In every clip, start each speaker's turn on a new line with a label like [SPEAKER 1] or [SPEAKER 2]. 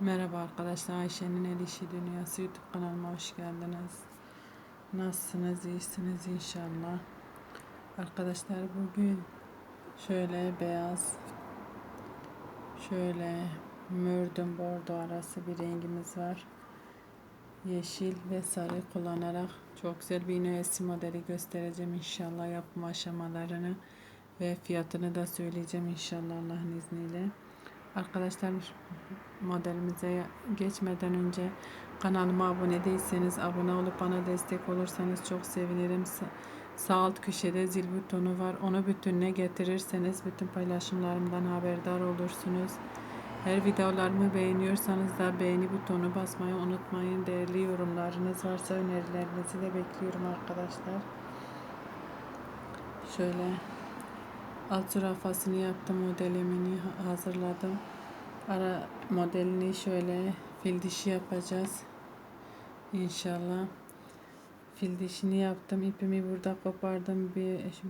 [SPEAKER 1] Merhaba arkadaşlar Ayşe'nin El İşi Dünyası YouTube kanalıma hoş geldiniz. Nasılsınız? İyisiniz inşallah. Arkadaşlar bugün şöyle beyaz şöyle mürdüm bordo arası bir rengimiz var. Yeşil ve sarı kullanarak çok güzel bir iğnesi modeli göstereceğim inşallah yapım aşamalarını ve fiyatını da söyleyeceğim inşallah Allah'ın izniyle. Arkadaşlar modelimize geçmeden önce kanalıma abone değilseniz abone olup bana destek olursanız çok sevinirim. Sağ alt köşede zil butonu var. Onu bütününe getirirseniz bütün paylaşımlarımdan haberdar olursunuz. Her videolarımı beğeniyorsanız da beğeni butonu basmayı unutmayın. Değerli yorumlarınız varsa önerilerinizi de bekliyorum arkadaşlar. Şöyle alt zürafasını yaptım modelimini hazırladım. Ara modelini şöyle fil dişi yapacağız. İnşallah. Fil dişini yaptım ipimi burada kopardım.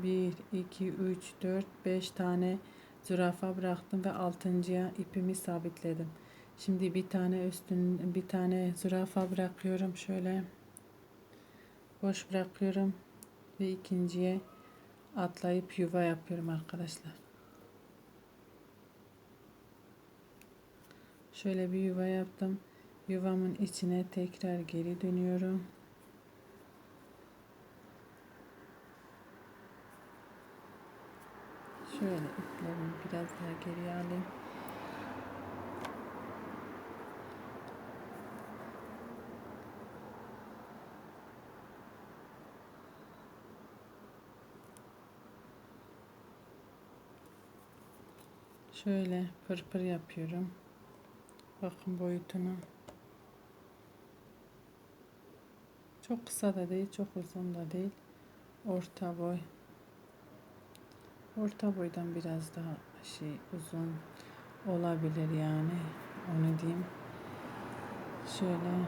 [SPEAKER 1] 1 2 3 4 5 tane zürafa bıraktım ve altıncıya ipimi sabitledim. Şimdi bir tane üstün bir tane zürafa bırakıyorum şöyle. Boş bırakıyorum ve ikinciye atlayıp yuva yapıyorum arkadaşlar. Şöyle bir yuva yaptım. Yuvamın içine tekrar geri dönüyorum. Şöyle iplerimi biraz daha geri alayım. Şöyle pırpır yapıyorum. Bakın boyutunu. Çok kısa da değil, çok uzun da değil. Orta boy. Orta boydan biraz daha şey uzun olabilir yani. Onu diyeyim. Şöyle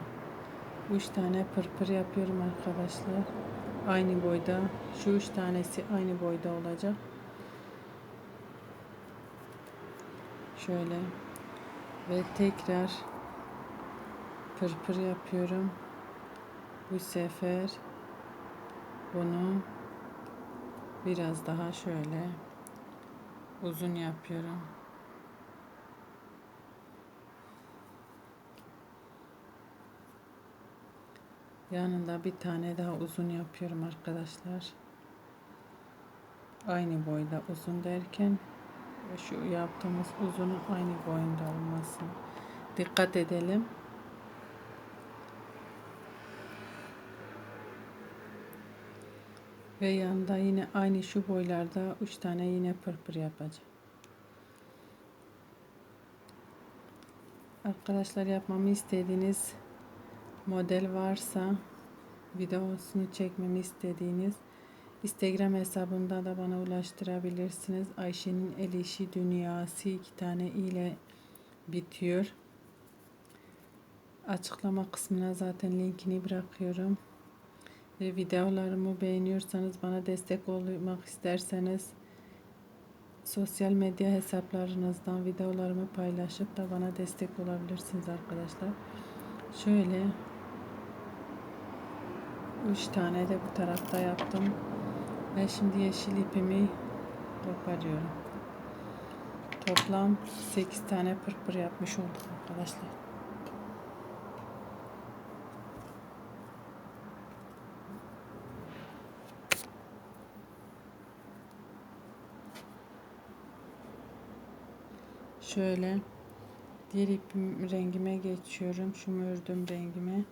[SPEAKER 1] üç tane pırpır yapıyorum arkadaşlar. Aynı boyda. Şu üç tanesi aynı boyda olacak. Şöyle ve tekrar pırpır yapıyorum. Bu sefer bunu biraz daha şöyle uzun yapıyorum. Yanında bir tane daha uzun yapıyorum arkadaşlar. Aynı boyda uzun derken şu yaptığımız uzunun aynı boyunda olması. Dikkat edelim. Ve yanında yine aynı şu boylarda üç tane yine pırpır yapacağım. Arkadaşlar yapmamı istediğiniz model varsa videosunu çekmemi istediğiniz Instagram hesabında da bana ulaştırabilirsiniz. Ayşe'nin el işi dünyası iki tane ile bitiyor. Açıklama kısmına zaten linkini bırakıyorum. Ve videolarımı beğeniyorsanız bana destek olmak isterseniz sosyal medya hesaplarınızdan videolarımı paylaşıp da bana destek olabilirsiniz arkadaşlar. Şöyle 3 tane de bu tarafta yaptım. Ve şimdi yeşil ipimi koparıyorum. Toplam 8 tane pırpır yapmış olduk arkadaşlar. Şöyle diğer ipim rengime geçiyorum. Şu mürdüm rengime.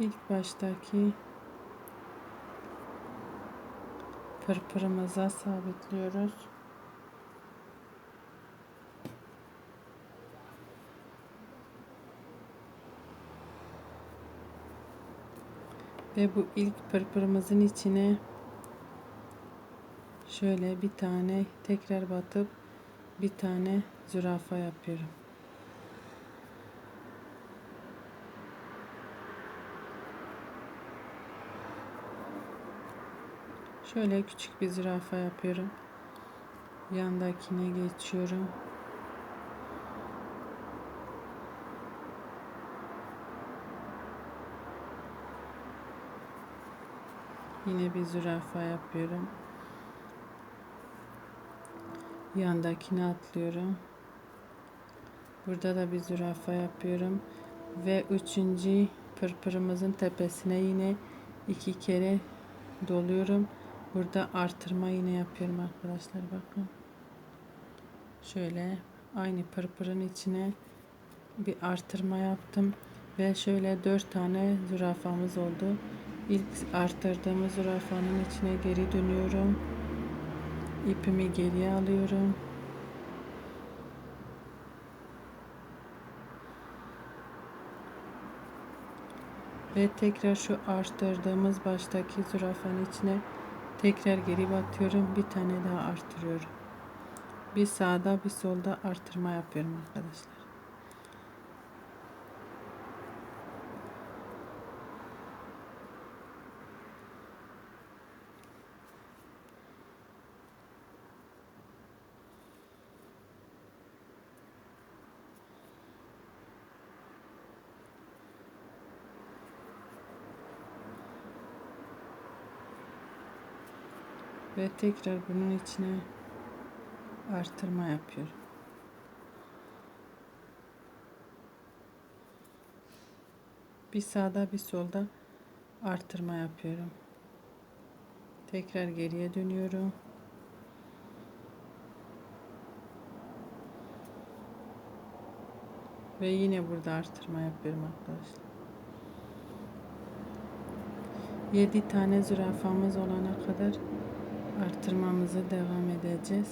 [SPEAKER 1] İlk baştaki pırpırımıza sabitliyoruz. Ve bu ilk pırpırımızın içine şöyle bir tane tekrar batıp bir tane zürafa yapıyorum. Şöyle küçük bir zürafa yapıyorum. Yandakine geçiyorum. Yine bir zürafa yapıyorum. Yandakine atlıyorum. Burada da bir zürafa yapıyorum. Ve üçüncü pırpırımızın tepesine yine iki kere doluyorum. Burada artırma yine yapıyorum arkadaşlar bakın. Şöyle aynı pırpırın içine bir artırma yaptım. Ve şöyle dört tane zürafamız oldu. İlk arttırdığımız zürafanın içine geri dönüyorum. İpimi geriye alıyorum. Ve tekrar şu arttırdığımız baştaki zürafanın içine tekrar geri batıyorum. Bir tane daha arttırıyorum. Bir sağda bir solda artırma yapıyorum arkadaşlar. Ve tekrar bunun içine artırma yapıyorum. Bir sağda bir solda artırma yapıyorum. Tekrar geriye dönüyorum. Ve yine burada artırma yapıyorum arkadaşlar. 7 tane zürafamız olana kadar artırmamızı devam edeceğiz.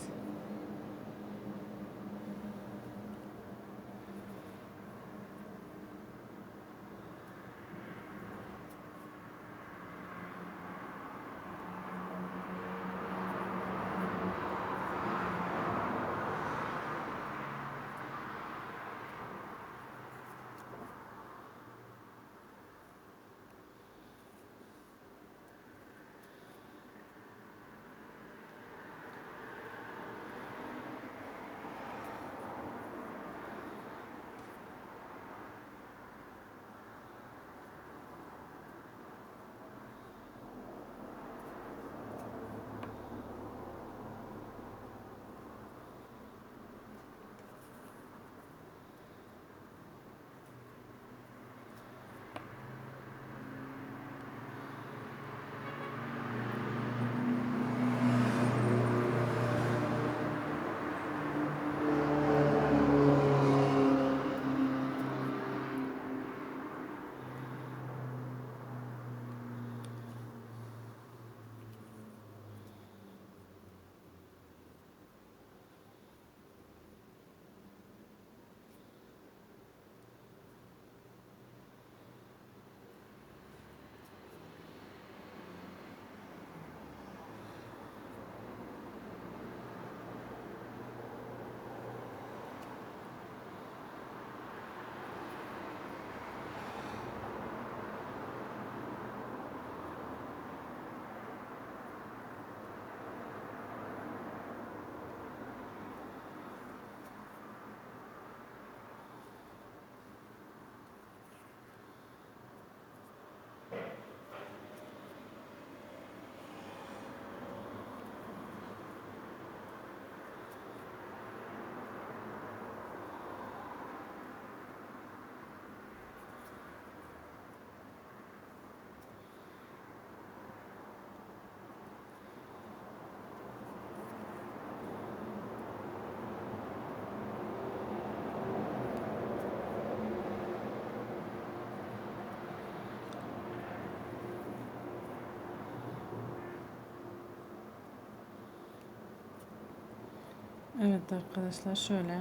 [SPEAKER 1] Evet arkadaşlar şöyle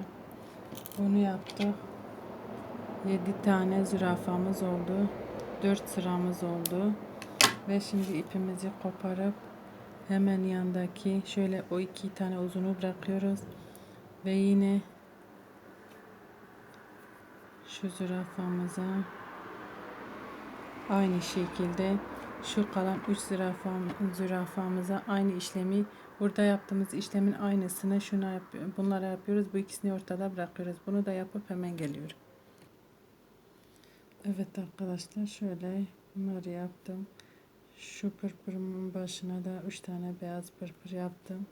[SPEAKER 1] bunu yaptık. 7 tane zürafamız oldu. 4 sıramız oldu. Ve şimdi ipimizi koparıp hemen yandaki şöyle o iki tane uzunu bırakıyoruz. Ve yine şu zürafamıza aynı şekilde şu kalan 3 zürafam, zürafamıza aynı işlemi burada yaptığımız işlemin aynısını şuna yap, bunlara yapıyoruz. Bu ikisini ortada bırakıyoruz. Bunu da yapıp hemen geliyorum. Evet arkadaşlar şöyle bunları yaptım. Şu pırpırımın başına da 3 tane beyaz pırpır yaptım.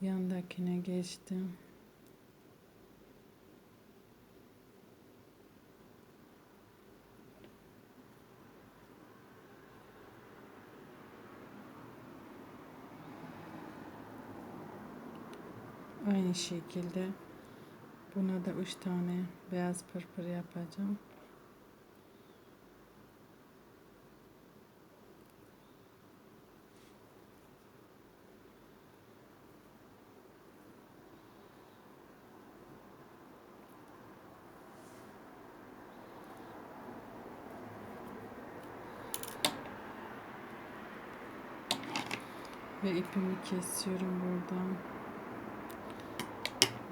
[SPEAKER 1] Yandakine geçtim. Aynı şekilde buna da 3 tane beyaz pırpır yapacağım. Ve ipimi kesiyorum buradan.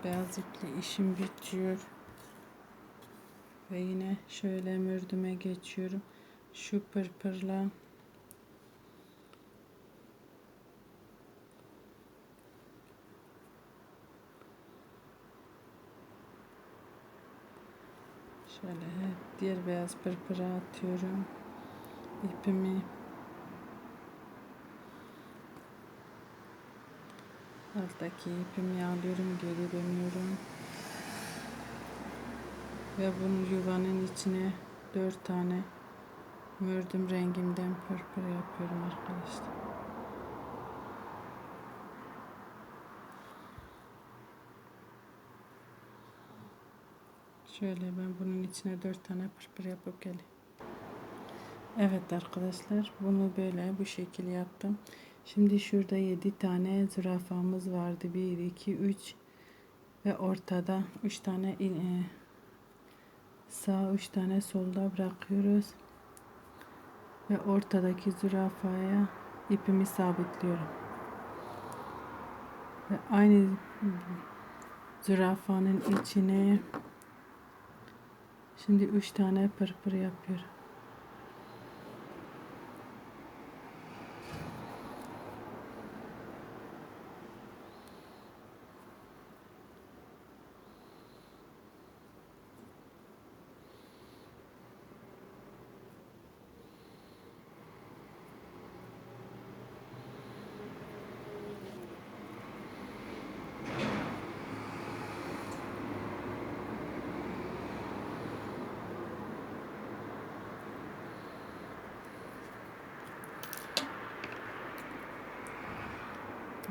[SPEAKER 1] Beyaz iple işim bitiyor. Ve yine şöyle mürdüme geçiyorum. Şu pırpırla Şöyle diğer beyaz pırpıra atıyorum. İpimi alttaki ipimi alıyorum, geri dönüyorum. Ve bunu yuvanın içine dört tane mürdüm rengimden pırpır yapıyorum arkadaşlar. Şöyle ben bunun içine dört tane pırpır yapıp geleyim. Evet arkadaşlar bunu böyle bu şekil yaptım. Şimdi şurada 7 tane zürafamız vardı. 1, 2, 3 ve ortada 3 tane e, sağ 3 tane solda bırakıyoruz. Ve ortadaki zürafaya ipimi sabitliyorum. Ve aynı zürafanın içine şimdi 3 tane pırpır yapıyorum.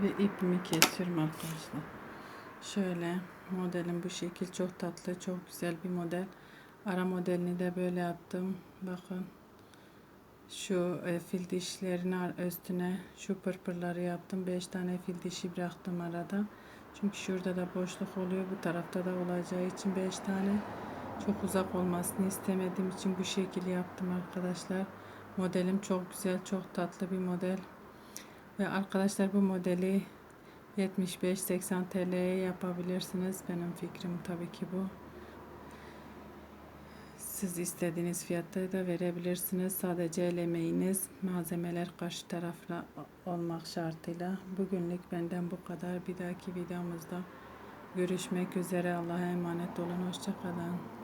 [SPEAKER 1] Ve ipimi kesiyorum arkadaşlar. Şöyle modelim bu şekil çok tatlı çok güzel bir model. Ara modelini de böyle yaptım. Bakın şu e, fil dişlerinin üstüne şu pırpırları yaptım. 5 tane fil dişi bıraktım arada. Çünkü şurada da boşluk oluyor. Bu tarafta da olacağı için 5 tane çok uzak olmasını istemediğim için bu şekil yaptım arkadaşlar. Modelim çok güzel, çok tatlı bir model. Ve arkadaşlar bu modeli 75-80 TL'ye yapabilirsiniz. Benim fikrim tabii ki bu. Siz istediğiniz fiyatta da verebilirsiniz. Sadece el emeğiniz, malzemeler karşı tarafla olmak şartıyla. Bugünlük benden bu kadar. Bir dahaki videomuzda görüşmek üzere. Allah'a emanet olun. Hoşçakalın.